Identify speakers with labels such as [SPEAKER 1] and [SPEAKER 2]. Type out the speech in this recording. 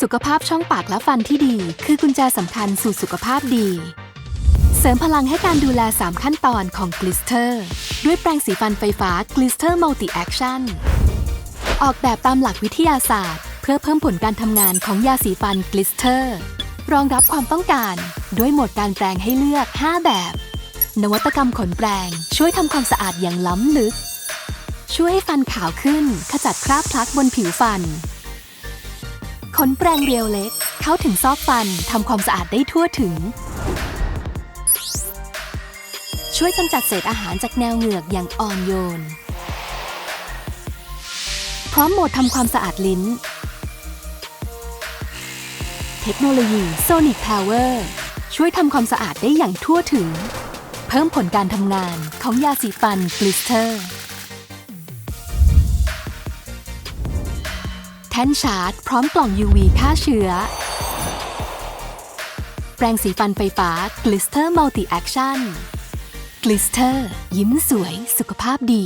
[SPEAKER 1] สุขภาพช่องปากและฟันที่ดี คือกุญแจสำคัญสู่สุขภาพดี เสริมพลังให้การดูแล 3 ขั้นตอนของ Glister ด้วยแปรงสีฟันไฟฟ้า Glister Multi Action ออกแบบตามหลักวิทยาศาสตร์ เพื่อเพิ่มผลการทำงานของยาสีฟัน Glister รองรับความต้องการ ด้วยโหมดการแปรงให้เลือก 5 แบบ นวัตกรรมขนแปรงช่วยทำความสะอาดอย่างล้ำลึก ช่วยให้ฟันขาวขึ้น ขจัดคราบพลักบนผิวฟัน ขนแปรงเรียวเล็ก เข้าถึงซอกฟันทำความสะอาดได้ทั่วถึง ช่วยกำจัดเศษอาหารจากแนวเหงือกอย่างอ่อนโยน พร้อมโหมดทำความสะอาดลิ้น เทคโนโลยี Sonic Power ช่วยทำความสะอาดได้อย่างทั่วถึง เพิ่มผลการทำงานของยาสีฟัน Glister แท่นชาร์จ พร้อมกล่อง UV ฆ่าเชื้อ แปรงสีฟันไฟฟ้า Glister Multi Action Glister ยิ้มสวยสุขภาพดี